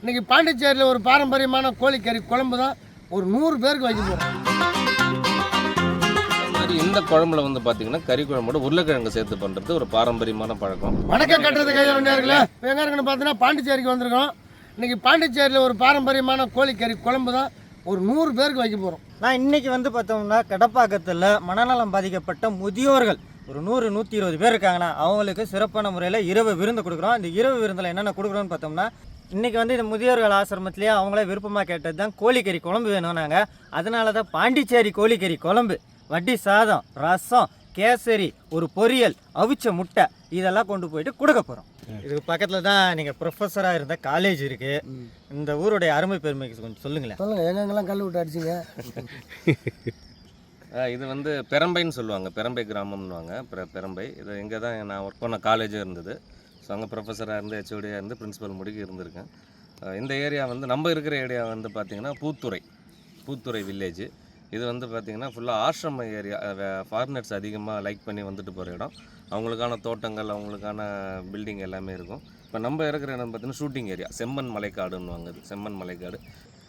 இன்னைக்கு பாண்டிச்சேரியில் ஒரு பாரம்பரியமான கோழிக்கறி குழம்பு தான் ஒரு நூறு பேருக்கு வைக்க போகிறோம் அது மாதிரி இந்த குழம்புல வந்து பார்த்தீங்கன்னா கறி குழம்போட உருளைக்கிழங்கு சேர்த்து பண்ணுறது ஒரு பாரம்பரியமான பழக்கம். வணக்கம் கட்டுறது கையில் வேண்டியார்களே எங்கே இருக்குன்னு பார்த்தீங்கன்னா பாண்டிச்சேரிக்கு வந்திருக்கோம். இன்னைக்கு பாண்டிச்சேரியில் ஒரு பாரம்பரியமான கோழிக்கறி குழம்பு தான் ஒரு நூறு பேருக்கு வைக்க போகிறோம் நான் இன்னைக்கு வந்து பார்த்தோம்னா கடப்பாக்கத்தில் மனநலம் பாதிக்கப்பட்ட முதியோர்கள். ஒரு நூறு நூற்றி இருபது பேர் இருக்காங்கன்னா அவங்களுக்கு சிறப்பான முறையில் இரவு விருந்து கொடுக்குறோம். இந்த இரவு விருந்தில் என்னென்ன கொடுக்குறோம்னு பார்த்தோம்னா இன்றைக்கி வந்து இந்த முதியோர்கள் ஆசிரமத்திலேயே அவங்களே விருப்பமாக கேட்டது தான் கோழிக்கறி குழம்பு வேணும்னாங்க அதனால தான் பாண்டிச்சேரி கோழிக்கறி குழம்பு வட்டி சாதம் ரசம் கேசரி ஒரு பொரியல் அவிச்ச முட்டை இதெல்லாம் கொண்டு போயிட்டு கொடுக்க போகிறோம் இதுக்கு பக்கத்தில் தான் நீங்கள் ப்ரொஃபஸராக இருந்த காலேஜ் இருக்குது இந்த ஊருடைய அருமை பெருமைக்கு கொஞ்சம் சொல்லுங்களேன். சொல்லுங்கள் எங்கெங்கெல்லாம் கல் விட்டு அடிச்சிங்க? இது வந்து பெரம்பைன்னு சொல்லுவாங்க பெரம்பை கிராமம்னுவாங்க பெர பெரம்பை. இது இங்கே தான் நான் ஒர்க் பண்ண காலேஜும் இருந்தது. ஸோ அங்கே ப்ரொஃபஸராக இருந்து ஹெச்ஓடியாக இருந்து பிரின்ஸிபல் முடிக்க இருந்திருக்கேன். இந்த ஏரியா வந்து நம்ம இருக்கிற ஏரியா வந்து பார்த்திங்கன்னா பூத்துறை. பூத்துறை வில்லேஜ் இது வந்து பார்த்திங்கன்னா ஃபுல்லாக ஆசிரம ஏரியா ஃபாரினர்ஸ் அதிகமாக லைக் பண்ணி வந்துட்டு போகிற இடம். அவங்களுக்கான தோட்டங்கள் அவங்களுக்கான பில்டிங் எல்லாமே இருக்கும். இப்போ நம்ம இருக்கிற இடம் பார்த்தீங்கன்னா ஷூட்டிங் ஏரியா செம்மண் மலைக்காடுன்னு வாங்குது செம்மண் மலைக்காடு.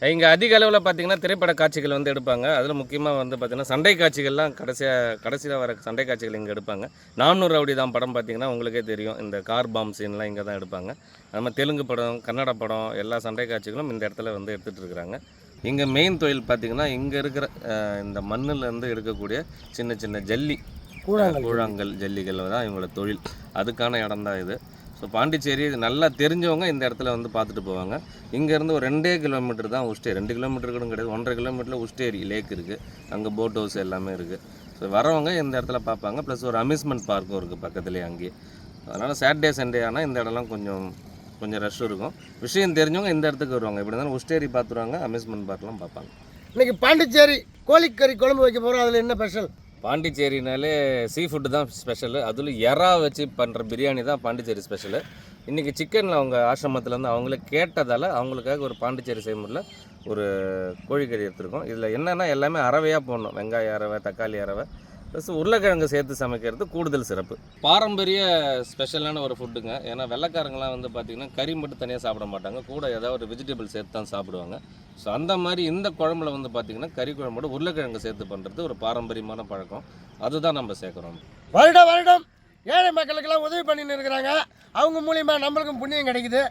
இங்கே அதிக அளவில் பார்த்தீங்கன்னா திரைப்பட காட்சிகள் வந்து எடுப்பாங்க. அதில் முக்கியமாக வந்து பார்த்தீங்கன்னா சண்டை காட்சிகள்லாம் கடைசியாக கடைசியில் வர சண்டை காட்சிகள் இங்கே எடுப்பாங்க. நானூறு ரவுடி தான் படம் பார்த்தீங்கன்னா உங்களுக்கே தெரியும். இந்த கார் பாம் சீன்லாம் இங்கே தான் எடுப்பாங்க. மாதிரி தெலுங்கு படம் கன்னட படம் எல்லா சண்டை காட்சிகளும் இந்த இடத்துல வந்து எடுத்துகிட்டு இருக்கிறாங்க இங்கே மெயின் தொழில் பார்த்தீங்கன்னா இங்கே இருக்கிற இந்த மண்ணுலேருந்து எடுக்கக்கூடிய சின்ன சின்ன ஜல்லி கூழாங்கல். கூழாங்கல் ஜல்லிகள் தான் இவங்களோட தொழில். அதுக்கான இடம் தான் இது. ஸோ பாண்டிச்சேரி நல்லா தெரிஞ்சவங்க இந்த இடத்துல வந்து பார்த்துட்டு போவாங்க. இங்கேருந்து ஒரு ரெண்டே கிலோமீட்டர் தான் உஸ்டே. ரெண்டு கிலோமீட்டர் கூட கிடையாது. ஒன்றரை கிலோமீட்டரில் உஸ்டேரி லேக் இருக்குது அங்கே போட் ஹவுஸ் எல்லாமே இருக்குது ஸோ வரவங்க இந்த இடத்துல பார்ப்பாங்க. ப்ளஸ் ஒரு அம்யூஸ்மெண்ட் பார்க்கும் இருக்குது பக்கத்துலேயே அங்கேயே. அதனால் சாட்டர்டே சண்டே ஆனால் இந்த இடம்லாம் கொஞ்சம் கொஞ்சம் ரஷ் இருக்கும். விஷயம் தெரிஞ்சவங்க இந்த இடத்துக்கு வருவாங்க. இப்படி இருந்தாலும் உஸ்டேரி பார்த்துருவாங்க அம்யூஸ்மெண்ட் பார்க்லாம் பார்ப்பாங்க. இன்றைக்கி பாண்டிச்சேரி கோழிக்கறி குழம்பு வைக்க போகிறோம் அதில் என்ன ஸ்பெஷல் பாண்டிச்சேரினாலே சீ ஃபுட்டு தான் ஸ்பெஷலு அதில் எறா வச்சு பண்ணுற பிரியாணி தான் பாண்டிச்சேரி ஸ்பெஷலு இன்றைக்கி சிக்கனில் அவங்க ஆசிரமத்தில் இருந்து அவங்களே கேட்டதால் அவங்களுக்காக ஒரு பாண்டிச்சேரி செய்முறையில் ஒரு கோழிக்கறி எடுத்துருக்கோம். இதில் என்னென்னா எல்லாமே அறவையாக போடணும். வெங்காய அறவை தக்காளி அறவை. ப்ளஸ் உருளைக்கிழங்கு சேர்த்து சமைக்கிறது கூடுதல் சிறப்பு. பாரம்பரிய ஸ்பெஷலான ஒரு ஃபுட்டுங்க ஏன்னா வெள்ளைக்காரங்களாம் வந்து பார்த்திங்கன்னா கறி மட்டும் தனியாக சாப்பிட மாட்டாங்க. கூட ஏதாவது ஒரு வெஜிடபிள் சேர்த்து தான் சாப்பிடுவாங்க. ஸோ அந்த மாதிரி இந்த குழம்புல வந்து பார்த்திங்கன்னா கறி குழம்போட உருளைக்கிழங்கு சேர்த்து பண்ணுறது ஒரு பாரம்பரியமான பழக்கம். அதுதான் நம்ம சேர்க்குறோம். வருடம் வருடம் ஏழை மக்களுக்கெல்லாம் உதவி பண்ணின்னு இருக்கிறாங்க. அவங்க மூலியமா நம்மளுக்கும் புண்ணியம் கிடைக்குது.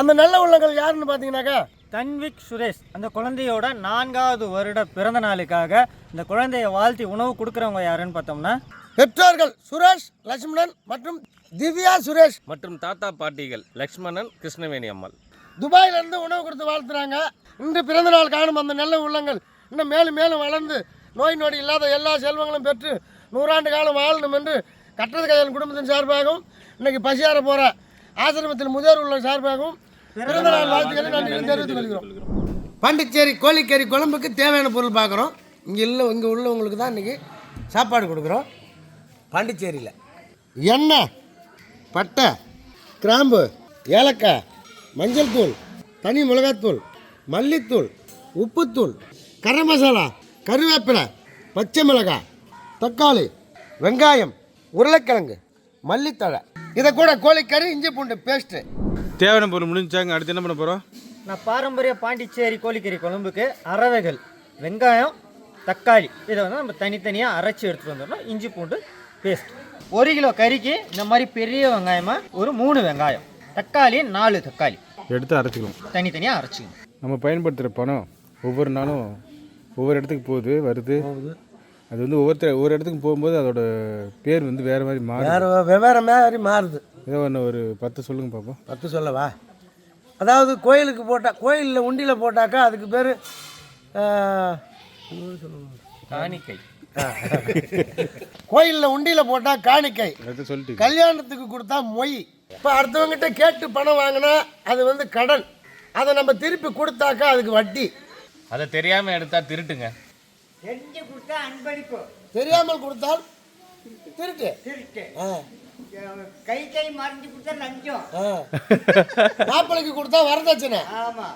அந்த நல்ல உள்ளங்கள் யாருன்னு பார்த்தீங்கன்னாக்கா தன்விக் சுரேஷ் அந்த குழந்தையோட நான்காவது வருட பிறந்த நாளுக்காக இந்த குழந்தைய வாழ்த்தி உணவு கொடுக்குறவங்க யாருன்னு பார்த்தோம்னா பெற்றோர்கள் சுரேஷ் லட்சுமணன் மற்றும் திவ்யா சுரேஷ். மற்றும் தாத்தா பாட்டிகள் லக்ஷ்மணன் கிருஷ்ணவேணி அம்மாள். துபாயில இருந்து உணவு கொடுத்து வாழ்த்துறாங்க. இன்று பிறந்த நாள் காணும் அந்த நல்ல உள்ளங்கள் இன்னும் மேலும் மேலும் வளர்ந்து நோய் நொடி இல்லாத எல்லா செல்வங்களும் பெற்று நூறாண்டு காலம் வாழணும் என்று கட்டது கையல் குடும்பத்தின் சார்பாகவும் இன்னைக்கு பசியார போற ஆசிரமத்தில் முதியோர் உள்ள சார்பாகவும் பிறந்த நாள் வாழ்த்துக்களை தெரிவித்துக் கொள்கிறோம். பாண்டிச்சேரி கோழிக்கறி குழம்புக்கு தேவையான பொருள் பார்க்குறோம். இங்கே இல்லை இங்கே உள்ளவங்களுக்கு தான் இன்றைக்கி சாப்பாடு கொடுக்குறோம். பாண்டிச்சேரியில். எண்ணெய் பட்டை கிராம்பு ஏலக்காய் மஞ்சள் தூள் தனி மிளகாத்தூள் மல்லித்தூள் உப்புத்தூள் கரம் மசாலா கருவேப்பிலை பச்சை மிளகாய் தக்காளி வெங்காயம் உருளைக்கிழங்கு மல்லித்தழை. இதை கூட கோழிக்கறி இஞ்சி பூண்டு பேஸ்ட்டு. தேவையான பொருள் முடிஞ்சாங்க அடுத்து என்ன பண்ண போகிறோம் நான் பாரம்பரிய பாண்டிச்சேரி கோழிக்கறி குழம்புக்கு அரவைகள் வெங்காயம் தக்காளி இதை வந்து நம்ம தனித்தனியாக அரைச்சி எடுத்துகிட்டு வந்துடணும். இஞ்சி பூண்டு பேஸ்ட் ஒரு கிலோ கறிக்கு இந்த மாதிரி பெரிய வெங்காயமாக ஒரு மூணு வெங்காயம். தக்காளி நாலு தக்காளி. எடுத்து அரைச்சிக்கலாம் தனித்தனியாக அரைச்சிக்கணும். நம்ம பயன்படுத்துகிற பணம் ஒவ்வொரு நாளும் ஒவ்வொரு இடத்துக்கு போகுது வருது. அது வந்து ஒவ்வொருத்தர் ஒவ்வொரு இடத்துக்கு போகும்போது அதோட பேர் வந்து வேறு மாதிரி மாறும் வேறு வெவ்வேறு மாதிரி மாறுது. ஏதோ ஒன்று ஒரு பத்து சொல்லுங்க பார்ப்போம் பத்து சொல்லவா? அதாவது கோயிலுக்கு போட்டால் கோயிலில் உண்டியில் போட்டாக்கா அதுக்கு பேர் காணிக்கை. கோயிலில் உண்டியில் போட்டால் காணிக்கை. அடுத்து சொல்லிட்டு கல்யாணத்துக்கு கொடுத்தா மொய். இப்போ அடுத்தவங்ககிட்ட கேட்டு பணம் வாங்கினா அது வந்து கடன் அதை நம்ம திருப்பி கொடுத்தாக்கா அதுக்கு வட்டி. அதை தெரியாமல் எடுத்தால் திருட்டுங்க. தெரியாமல் கொடுத்தால் திருட்டு. ஆ. கை கை மறைஞ்சு கொடுத்தா லஞ்சம். ஆ. மாப்பிள்ளைக்கு கொடுத்தா வரதட்சணை. ஆமா.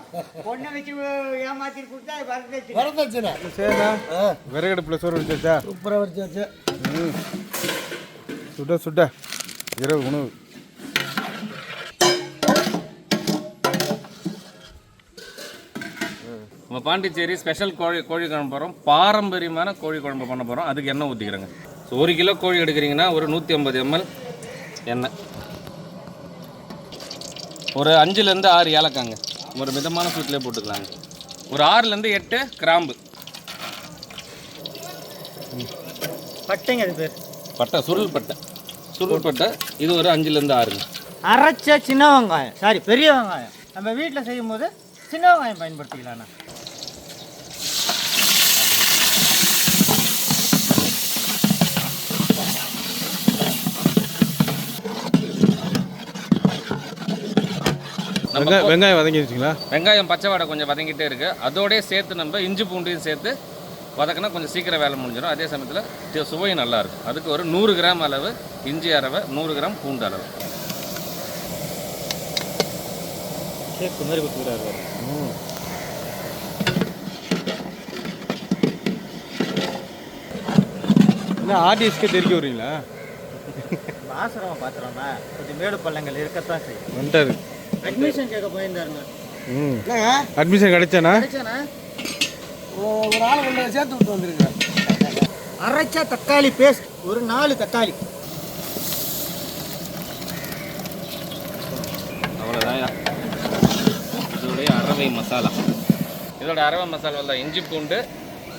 பொண்ணை வச்சு ஏமாத்தி கொடுத்தா வரதட்சணை. வரதட்சணை. சரிண்ணா விறகடுப்பில் சோறு வச்சாச்சா? சூப்பராக வச்சாச்சு. ம். சுட சுட. இரவு உணவு. நம்ம பாண்டிச்சேரி ஸ்பெஷல் கோழி கோழி குழம்பு போகிறோம் பாரம்பரியமான கோழி குழம்பு பண்ண போகிறோம் அதுக்கு எண்ணெய் ஊற்றிக்கிறோங்க ஸோ ஒரு கிலோ கோழி எடுக்கிறீங்கன்னா ஒரு நூற்றி ஐம்பது எம்எல் எண்ணெய். ஒரு அஞ்சுலேருந்து ஆறு ஏலக்காங்க. ஒரு மிதமான சூட்டிலே போட்டுக்கலாங்க. ஒரு ஆறுலேருந்து எட்டு கிராம்பு. பட்டைங்க அது பேர். பட்டை சுருள் பட்டை. சுருள் பட்டை இது ஒரு அஞ்சுலேருந்து ஆறுங்க. அரைச்ச சின்ன வெங்காயம். சாரி பெரிய வெங்காயம். நம்ம வீட்டில் செய்யும்போது சின்ன வெங்காயம் பயன்படுத்திக்கலாம்ண்ணா வெங்காயம் வெங்காயம் வதங்கிடுச்சிங்களா வெங்காயம் பச்சை வாடை கொஞ்சம் வதங்கிட்டே இருக்குது அதோடய சேர்த்து நம்ம இஞ்சி பூண்டையும் சேர்த்து வதக்கினா கொஞ்சம் சீக்கிரம் வேலை முடிஞ்சிடும். அதே சமயத்தில் சுவையும் நல்லா இருக்கும். அதுக்கு ஒரு நூறு கிராம் அளவு இஞ்சி அரவை நூறு கிராம் பூண்டு அளவு. கேக்கு மாதிரி கொடுத்துக்கிறாரு என்ன ஆர்டிஎஸ்கே தெரிவிக்க வரீங்களா ஆசிரமம் பார்த்துறோம்னா கொஞ்சம் மேடு பள்ளங்கள் இருக்கத்தான் செய்யும். வந்துட்டாரு. அட்மிஷன் கேட்க போயிருந்தாருண்ணா. ம். அட்மிஷன் கிடைச்சானா கிடைச்சாண்ணா. ஒ- ஒரு ஆள் கொண்டு சேர்த்து விட்டு வந்திருக்கேன் அரைச்ச தக்காளி பேஸ்ட் ஒரு நாலு தக்காளி. அவ்வளோதான் இதோடைய அரவை மசாலா. இதோட அரவை மசாலா தான் இஞ்சி பூண்டு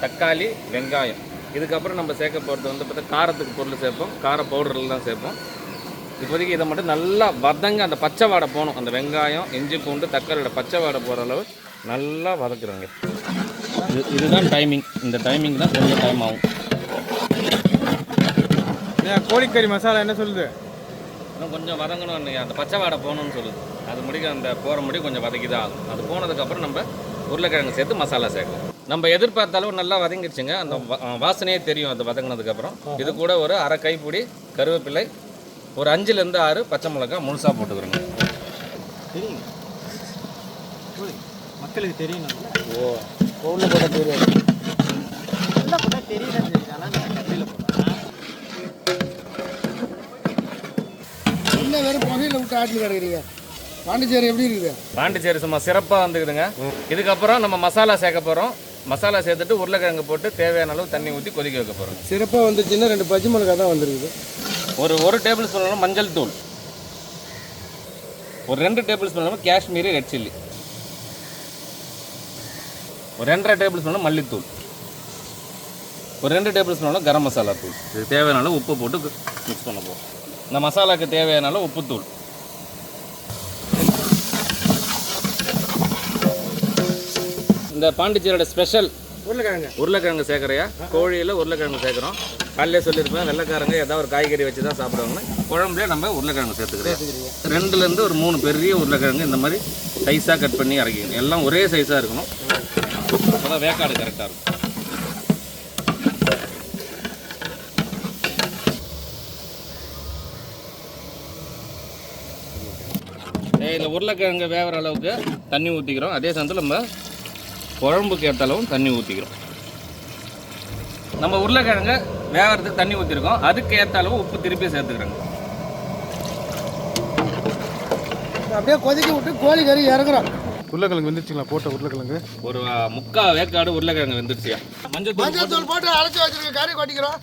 தக்காளி வெங்காயம். இதுக்கப்புறம் நம்ம சேர்க்க போகிறது வந்து பார்த்தா காரத்துக்கு பொருள் சேர்ப்போம். கார பவுடரில் தான் சேர்ப்போம். இப்போதைக்கு இதை மட்டும் நல்லா வதங்க அந்த பச்சை வாடை போகணும். அந்த வெங்காயம் இஞ்சி பூண்டு தக்காளியோட பச்சை வாடை போகிற அளவு நல்லா வதக்குறோங்க. இது இதுதான் டைமிங் இந்த டைமிங் தான் கொஞ்சம் டைம் ஆகும். கோழிக்கறி மசாலா என்ன சொல்லுது? இன்னும் கொஞ்சம் வதங்கணும் அந்த பச்சை வாடை போகணும்னு சொல்லுது. அது முடிக்க அந்த போகிற முடி கொஞ்சம் வதக்கி தான் ஆகும். அது போனதுக்கப்புறம் நம்ம உருளைக்கிழங்கு சேர்த்து மசாலா சேர்க்கலாம். நம்ம எதிர்பார்த்த அளவு நல்லா வதங்கிடுச்சுங்க. அந்த வாசனையே தெரியும் அது வதங்கினதுக்கப்புறம் இது கூட ஒரு அரை கைப்பிடி கருவேப்பிலை ஒரு அஞ்சுலேருந்து ஆறு பச்சை மிளகாய் முழுசாக போட்டுக்கிறோங்க. தெரியும் மக்களுக்கு தெரியணும். ஓ உள்ள போட தெரியாது. போடுறேன் என்ன வெறும் புகையில விட்டு ஆட்டில் கிடக்குறீங்க? பாண்டிச்சேரி எப்படி இருக்குது? பாண்டிச்சேரி சும்மா சிறப்பாக வந்துக்குதுங்க. இதுக்கப்புறம் நம்ம மசாலா சேர்க்க போகிறோம் மசாலா சேர்த்துட்டு உருளைக்கிழங்கு போட்டு தேவையான அளவு தண்ணி ஊற்றி கொதிக்க வைக்க போகிறோம் சிறப்பாக வந்துச்சுன்னா ரெண்டு பச்சை மிளகாய் தான் வந்திருக்குது. ஒரு ஒரு டேபிள் ஸ்பூன் மஞ்சள் தூள். ஒரு ரெண்டு table spoon Kashmiri red chilli ஒரு ரெண்டரை டேபிள் ஸ்பூன் மல்லித்தூள். ஒரு ரெண்டு டேபிள் ஸ்பூன் கரம் மசாலா தூள். இது தேவையான உப்பு போட்டு மிக்ஸ் பண்ண போகிறோம் இந்த மசாலாக்கு தேவையான அளவு உப்புத்தூள். இந்த பாண்டிச்சேரியோட ஸ்பெஷல் உருளைக்கிழங்கு. உருளைக்கிழங்கு சேர்க்குறையா? கோழியில் உருளைக்கிழங்கு சேர்க்குறோம். காலையிலே சொல்லியிருப்பேன் வெள்ளைக்காரங்க ஏதாவது ஒரு காய்கறி வச்சு தான் சாப்பிடுவாங்கன்னு. குழம்புலேயே நம்ம உருளைக்கிழங்கு சேர்த்துக்கிறோம். ரெண்டுலேருந்து ஒரு மூணு பெரிய உருளைக்கிழங்கு இந்த மாதிரி சைஸாக கட் பண்ணி அரைக்கணும் எல்லாம் ஒரே சைஸாக இருக்கணும். அப்பதான் வேக்காடு கரெக்டாக இருக்கும். இந்த உருளைக்கிழங்கு வேகிற அளவுக்கு தண்ணி ஊற்றிக்கிறோம் அதே சமயத்தில் நம்ம குழம்புக்கு ஏற்ற அளவும் தண்ணி ஊற்றிக்கிறோம் நம்ம உருளைக்கிழங்க வேகிறதுக்கு தண்ணி ஊற்றிருக்கோம் அதுக்கு ஏற்ற அளவு உப்பு திருப்பி சேர்த்துக்கிறோங்க. அப்படியே கொதிக்க விட்டு கோழி கறி இறக்குறோம். உருளைக்கிழங்கு வந்துருச்சுங்களா? போட்ட உருளைக்கிழங்கு? ஒரு ஆ, முக்கா வேக்காடு உருளைக்கிழங்கு வெந்துருச்சியா? மஞ்சள் தூள் மஞ்சள் தூள் போட்டு அரைச்சி வச்சிருக்க கறி கொட்டிக்கிறோம்.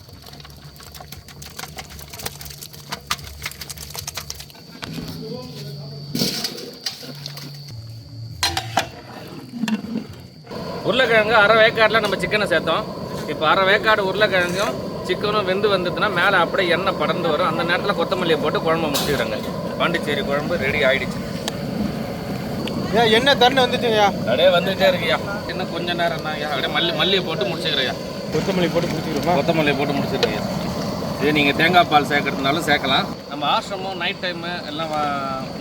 உருளைக்கிழங்கு அரை வேக்காடில் நம்ம சிக்கனை சேர்த்தோம். இப்போ அரை வேக்காடு உருளைக்கிழங்கும் சிக்கனும் வெந்து வந்துட்டுனா மேலே அப்படியே எண்ணெய் படர்ந்து வரும். அந்த நேரத்தில் கொத்தமல்லியை போட்டு குழம்பு முடிச்சுக்கிறாங்க. பாண்டிச்சேரி குழம்பு ரெடி ஆயிடுச்சு. ஏன் என்ன தண்ணி வந்துச்சுங்கய்யா அப்படியே வந்துகிட்டே இருக்குயா இன்னும் கொஞ்ச நேரம் தான் அப்படியே மல்லி மல்லியை போட்டு முடிச்சுக்கிறையா கொத்தமல்லி போட்டு பிடிச்சிக்கிறோமா கொத்தமல்லி போட்டு முடிச்சிருக்கீங்க இது நீங்கள் தேங்காய் பால் சேர்க்கறதுனாலும் சேர்க்கலாம். நம்ம ஆசிரமம் நைட் டைமு எல்லாம்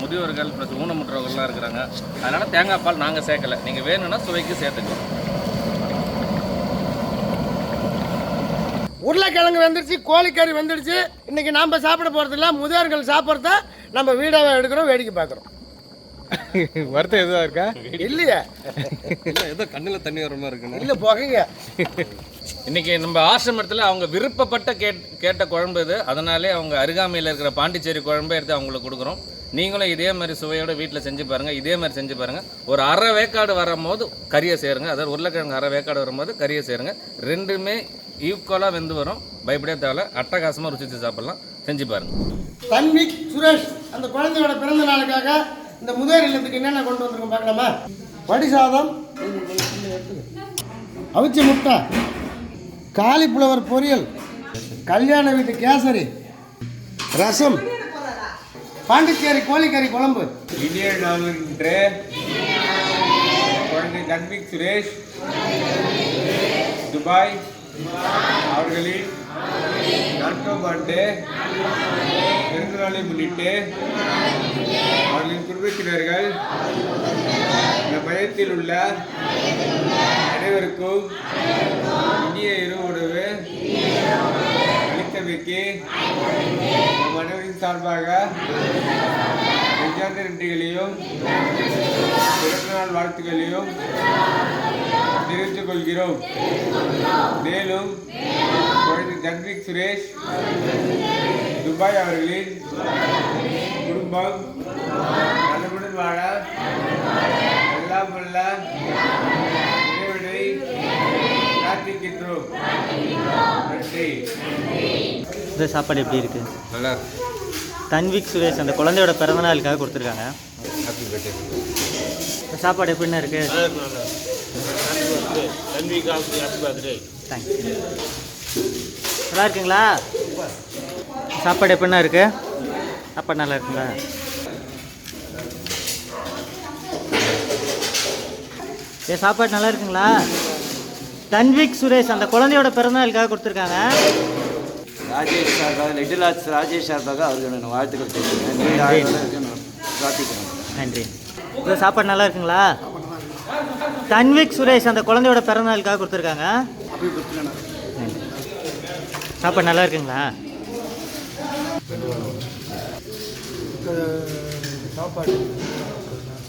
முதியோர்கள் ப்ளஸ் ஊனமுற்றவர்கள்லாம் இருக்கிறாங்க. அதனால் தேங்காய் பால் நாங்கள் சேர்க்கல. நீங்கள் வேணும்னா சுவைக்கு சேர்த்துக்கலாம். உருளைக்கிழங்கு வெந்துருச்சு கோழிக்கறி வெந்துடுச்சு. இன்னைக்கு நாம் சாப்பிட போகிறதில்ல முதியோர்கள் சாப்பிட்றத நம்ம வீடாக எடுக்கிறோம் வேடிக்கை பார்க்குறோம். வருத்தம் எதுவாக இருக்கா? இல்லையே. இல்லை ஏதோ கண்ணில் தண்ணி வர மாதிரி இருக்குண்ணா. இல்லை புகைங்க. இன்னைக்கு நம்ம ஆசிரமத்தில் அவங்க விருப்பப்பட்ட கேட் கேட்ட குழம்பு இது. அதனாலே அவங்க அருகாமையில் இருக்கிற பாண்டிச்சேரி குழம்பே எடுத்து அவங்களுக்கு கொடுக்குறோம். நீங்களும் இதே மாதிரி சுவையோட வீட்டில் செஞ்சு பாருங்கள் இதே மாதிரி செஞ்சு பாருங்கள் ஒரு அரை வேக்காடு வரும்போது கறியை சேருங்க. அதாவது உருளைக்கிழங்கு அரை வேக்காடு வரும்போது கறியை சேருங்க. ரெண்டுமே ஈக்குவலாக வெந்து வரும். பயப்படவே தேவையில்ல. அட்டகாசமாக ருசிச்சு சாப்பிட்லாம். செஞ்சு பாருங்கள் தன்விக் சுரேஷ் அந்த குழந்தையோட பிறந்த நாளுக்காக இந்த முதல் இல்லத்துக்கு என்னென்ன கொண்டு வந்திருக்கோம் பார்க்கலாமா? வடி சாதம் அவிச்ச முட்டை காலிஃப்ளவர் பொரியல் கல்யாண வீட்டு கேசரி ரசம் பாண்டிச்சேரி கோழிக்கறி குழம்பு. இந்திய குழந்தை தன்விக் சுரேஷ். துபாய். அவர்களின் நான்காம் ஆண்டு பிறந்தநாளை முன்னிட்டு அவர்களின் குடும்பத்தினர்கள் இந்த பயத்தில் உள்ள அனைவருக்கும் இனிய இரவு உணவு அளித்தமைக்கு மனைவியின் சார்பாக நெஞ்சார்ந்த நன்றிகளையும் பிறந்தநாள் வாழ்த்துக்களையும் தெரிவித்துக் கொள்கிறோம். மேலும் குழந்தை தன்விக் சுரேஷ் துபாய் அவர்களின் குடும்பம் நலமுடன் வாழ எல்லாம் வல்ல இறைவனை பிரார்த்திக்கின்றோம். நன்றி. இந்த சாப்பாடு எப்படி இருக்கு? நல்லா தன்விக் சுரேஷ் அந்த குழந்தையோட பிறந்த நாளுக்காக கொடுத்துருக்காங்க. சாப்பாடு எப்படின்னா இருக்கு? தேங்க்ஸ் நல்லா இருக்குங்களா? சாப்பாடு எப்படின்னா இருக்கு? சாப்பாடு நல்லா இருக்குங்களா? ஏ சாப்பாடு நல்லா இருக்குங்களா? தன்விக் சுரேஷ் அந்த குழந்தையோட பிறந்தநாளுக்காக கொடுத்துருக்காங்க. ராஜேஷ் சார்பாக லிட்டில் ஆர்ட்ஸ் ராஜேஷ் சார்பாக அவருக்கு நான் வாழ்த்துக்கள் தெரிவிக்கிறேன் நீண்ட பிரார்த்திக்கிறேன் நன்றி இந்த சாப்பாடு நல்லா இருக்குங்களா தன்விக் சுரேஷ் அந்த குழந்தையோட பிறந்தநாளுக்காக கொடுத்துருக்காங்க. சாப்பாடு நல்லா இருக்குங்களா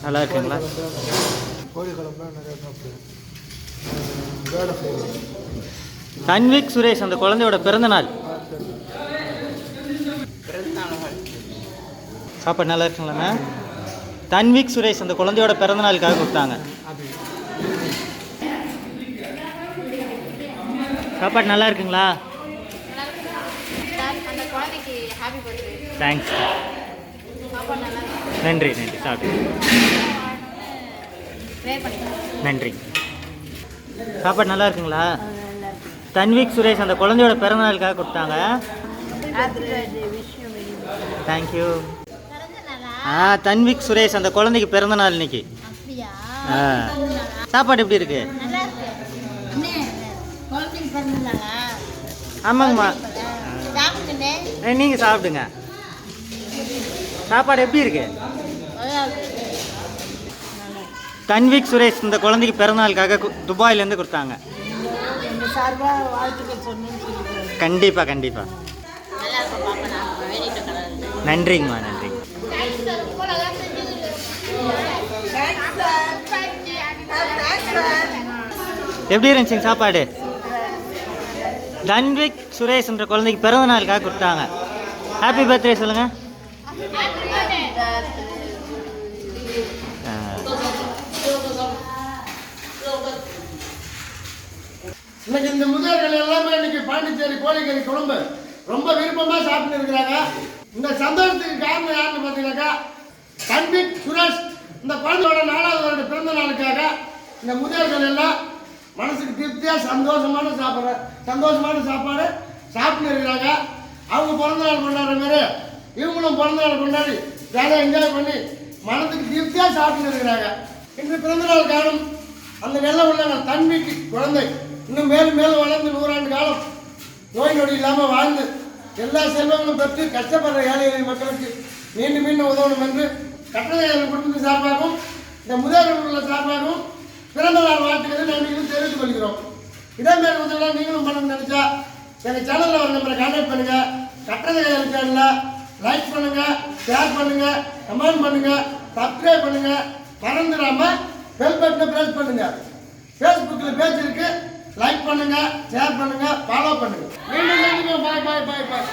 நல்லா இருக்குங்களா தன்விக் சுரேஷ் அந்த குழந்தையோட பிறந்த சாப்பாடு நல்லா இருக்குங்களாண்ணா? தன்விக் சுரேஷ் அந்த குழந்தையோட பிறந்த நாளுக்காக கொடுத்தாங்க. சாப்பாடு நல்லா இருக்குங்களா? தேங்க்ஸ் நன்றி நன்றி. சாப்பிட்டு நன்றி. சாப்பாடு நல்லா இருக்குங்களா? தன்விக் சுரேஷ் அந்த குழந்தையோட பிறந்த நாளுக்காக கொடுத்தாங்க. தேங்க்யூ ஆ தன்விக் சுரேஷ் அந்த குழந்தைக்கு பிறந்த நாள் இன்னைக்கு. ஆ. சாப்பாடு எப்படி இருக்கு? ஆமாங்கம்மா. சாப்பிட்டுனே ஏ, நீங்க சாப்பிடுங்க. சாப்பாடு எப்படி இருக்கு? தன்விக் சுரேஷ் இந்த குழந்தைக்கு பிறந்தநாளுக்காக துபாயிலேருந்து கொடுத்தாங்க. கண்டிப்பாக கண்டிப்பாக நன்றிங்கம்மா நன்றி. எப்படி இருந்துச்சுங்க சாப்பாடு? தன்விக் சுரேஷ் என்ற குழந்தைக்கு பிறந்த நாளுக்காக கொடுத்தாங்க. ஹாப்பி பர்த்டே சொல்லுங்க. ஆ. இன்னைக்கு இந்த முதல்கள் எல்லாமே இன்னைக்கு பாண்டிச்சேரி கோழிக்கறி குழம்பு ரொம்ப விருப்பமாக சாப்பிட்டு இருக்கிறாங்க. இந்த சந்தோஷத்துக்கு காரணம் யாருன்னு பார்த்தீங்கன்னாக்கா தன்விக் சுரேஷ். இந்த குழந்தையோட நாலாவது வருட பிறந்த நாளுக்காக இந்த முதியோர்கள் எல்லாம் மனசுக்கு திருப்தியாக சந்தோஷமான சாப்பாடு சந்தோஷமான சாப்பாடு சாப்பிட்டு இருக்கிறாங்க. அவங்க பிறந்த நாள் கொண்டாடுற மாதிரி இவங்களும் பிறந்த நாள் கொண்டாடி ஜாலியாக என்ஜாய் பண்ணி மனதுக்கு திருப்தியாக சாப்பிட்டு இருக்கிறாங்க. இன்று பிறந்த நாள் காணும் அந்த நல்ல உள்ள தன்மைக்கு குழந்தை. இன்னும் மேலும் மேலும் வளர்ந்து நூறாண்டு காலம் நோய் நொடி இல்லாமல் வாழ்ந்து எல்லா செல்வங்களும் பெற்று கஷ்டப்படுற ஏழை மக்களுக்கு மீண்டும் மீண்டும் உதவணும் என்று கட்டளை குடும்பத்தின் சார்பாகவும் இந்த முதல்வர் உள்ள சார்பாகவும் பிறந்த நாள் வாழ்த்துக்களை நாங்கள் தெரிவித்துக் கொள்கிறோம். இதே மாதிரி நீங்களும் பண்ணணும்னு நினைச்சா எங்கள் சேனலில் ஒரு நம்பரை கான்டாக்ட் பண்ணுங்கள் கட்டளை சேனலில் லைக் பண்ணுங்கள் ஷேர் பண்ணுங்கள் கமெண்ட் பண்ணுங்கள் சப்ஸ்கிரைப் பண்ணுங்கள் மறந்துடாமல் பெல் பட்டனை ப்ரெஸ் பண்ணுங்கள் ஃபேஸ்புக்கில் பேஜ் இருக்கு. லைக் பண்ணுங்கள் ஷேர் பண்ணுங்கள் ஃபாலோ பண்ணுங்கள் மீண்டும் பாய் பாய் பாய் பாய்